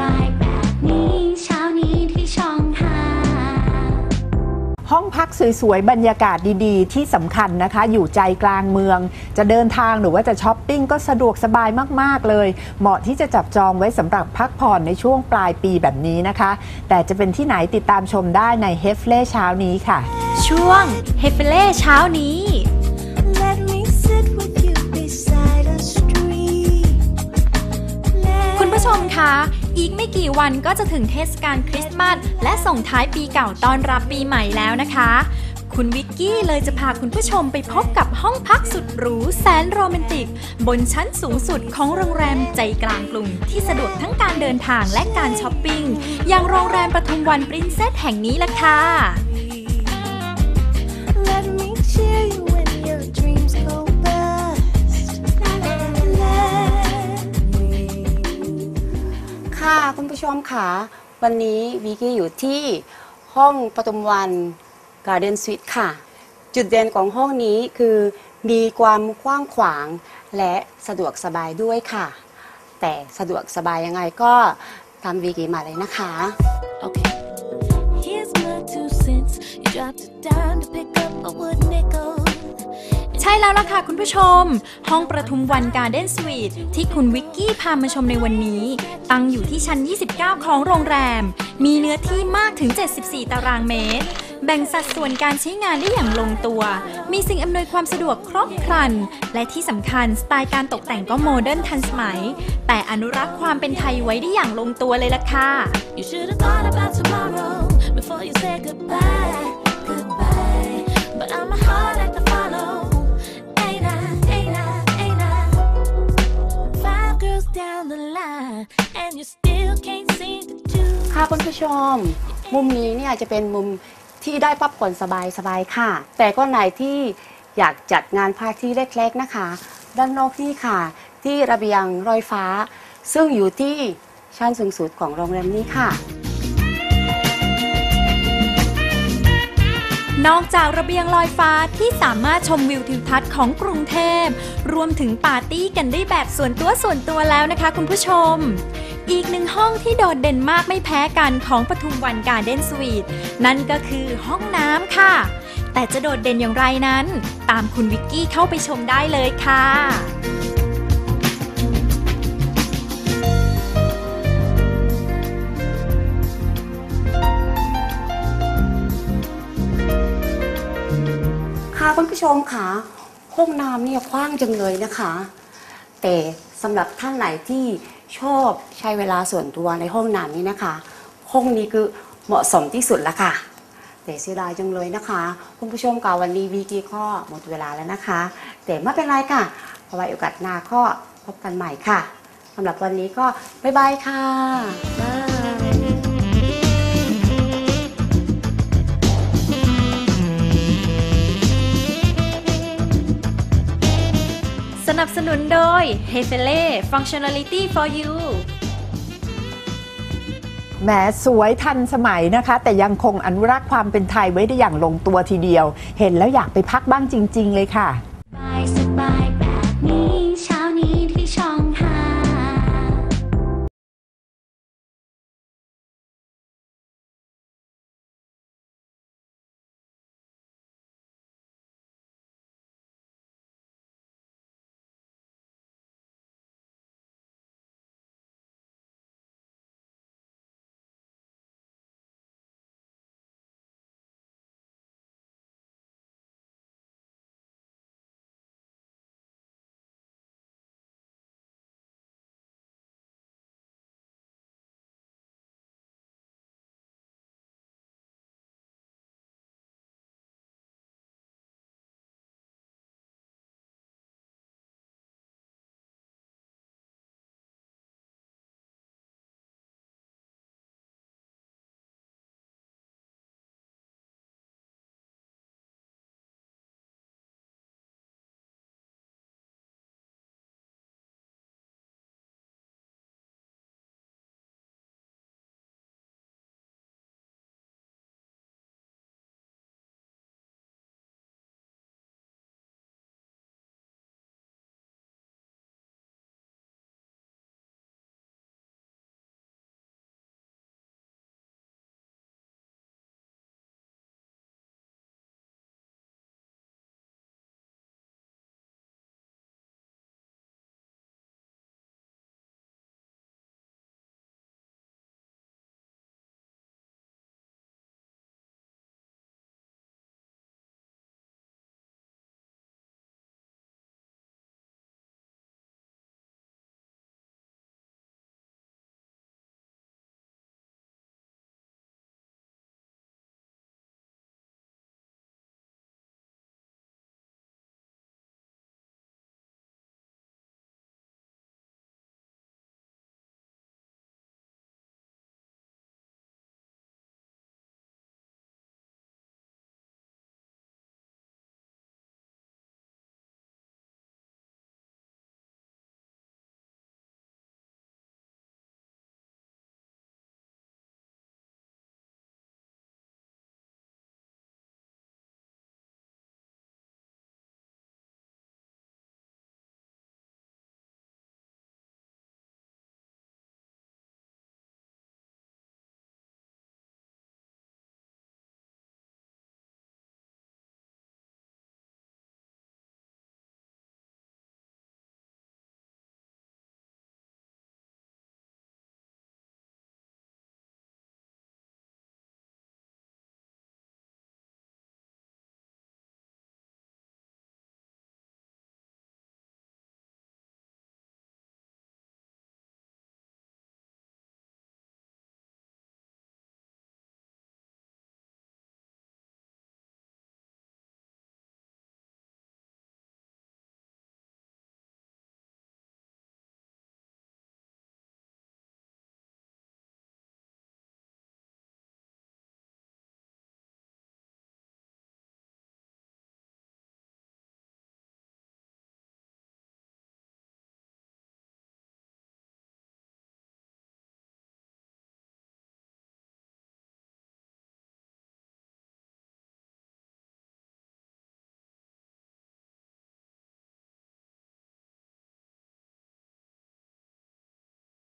บ่ายๆแบบนี้เช้านี้ที่ช่องห้า ห้องพักสวยๆ บรรยากาศดีๆ ที่สำคัญนะคะ อยู่ใจกลางเมือง จะเดินทางหรือว่าจะช้อปปิ้งก็สะดวกสบายมากๆเลย เหมาะที่จะจับจองไว้สำหรับพักผ่อนในช่วงปลายปีแบบนี้นะคะ แต่จะเป็นที่ไหนติดตามชมได้ในเฮฟเล่เช้านี้ค่ะ ช่วงเฮฟเล่เช้านี้ Let me sit with you beside a street. คุณผู้ชมคะ อีกไม่กี่วันก็จะถึงเทศกาลคริสต์มาสและส่งท้ายปีเก่าต้อนรับปีใหม่แล้วนะคะ คุณวิกกี้เลยจะพาคุณผู้ชมไปพบกับห้องพักสุดหรูแสนโรแมนติก บนชั้นสูงสุดของโรงแรมใจกลางกรุงที่สะดวกทั้งการเดินทางและการช้อปปิ้งอย่างโรงแรมปทุมวันปรินเซสแห่งนี้ล่ะค่ะ ผู้ชมค่ะวันนี้วิกกี้อยู่ที่ห้องปทุมวันการ์เดนสวีทค่ะ จุดเด่นของห้องนี้คือมีความกว้างขวางและสะดวกสบายด้วยค่ะ แต่สะดวกสบายยังไงก็ตามวิกี้มาเลยนะคะ Okay. Here's my two cents. You dropped it down to pick up a wood nickel. ใช่แล้วล่ะค่ะคุณผู้ชม ห้องประทุมวันการ์เด้นสวีทที่คุณวิกกี้พามาชมในวันนี้ ตั้งอยู่ที่ชั้น 29 ของโรงแรม มีเนื้อที่มากถึง 74 ตารางเมตร แบ่งสัดส่วนการใช้งานได้อย่างลงตัว มีสิ่งอำนวยความสะดวกครบครัน และที่สำคัญสไตล์การตกแต่งก็โมเดิร์นทันสมัย แต่อนุรักษ์ความเป็นไทยไว้ได้อย่างลงตัวเลยล่ะค่ะ You should have thought about tomorrow before you said. Goodbye. คุณผู้ชม มุมนี้เนี่ยจะเป็นมุมที่ได้พักผ่อนสบายๆค่ะ แต่ก็ไหนที่อยากจัดงานพาร์ตี้เล็กๆนะคะ ด้านนอกนี่ค่ะ ที่ระเบียงรอยฟ้า ซึ่งอยู่ที่ชั้นสูงสุดของโรงแรมนี้ค่ะ นอกจากระเบียงลอยฟ้าที่สามารถชมวิวทิวทัศน์ของกรุงเทพ รวมถึงปาร์ตี้กันได้แบบส่วนตัวส่วนตัวแล้วนะคะคุณผู้ชม อีกหนึ่งห้องที่โดดเด่นมากไม่แพ้กันของปทุมวันการ์เด้นสวีทนั่นก็คือห้องน้ำค่ะ แต่จะโดดเด่นอย่างไรนั้น ตามคุณวิกกี้เข้าไปชมได้เลยค่ะ ค่ะคุณผู้ชมค่ะ ห้องน้ำเนี่ยกว้างจังเลยนะคะ แต่สำหรับท่านไหนที่ชอบใช้เวลาส่วนตัวในห้องน้ำนี้นะคะ ห้องนี้คือเหมาะสมที่สุดละค่ะ แต่เสียดายจังเลยนะคะ คุณผู้ชมค่ะวันนี้วีกี้ก็หมดเวลาแล้วนะคะ แต่ไม่เป็นไรค่ะเอาไว้โอกาสหน้าก็พบกันใหม่ค่ะสำหรับวันนี้ก็บ๊ายบายค่ะ หนุนโดย h e f e l e Functionality for You แหมสวยทันสมัยนะคะ แต่ยังคงอนุรักษ์ความเป็นไทยไว้ได้อย่างลงตัวทีเดียว เห็นแล้วอยากไปพักบ้างจริง ๆ เลยค่ะ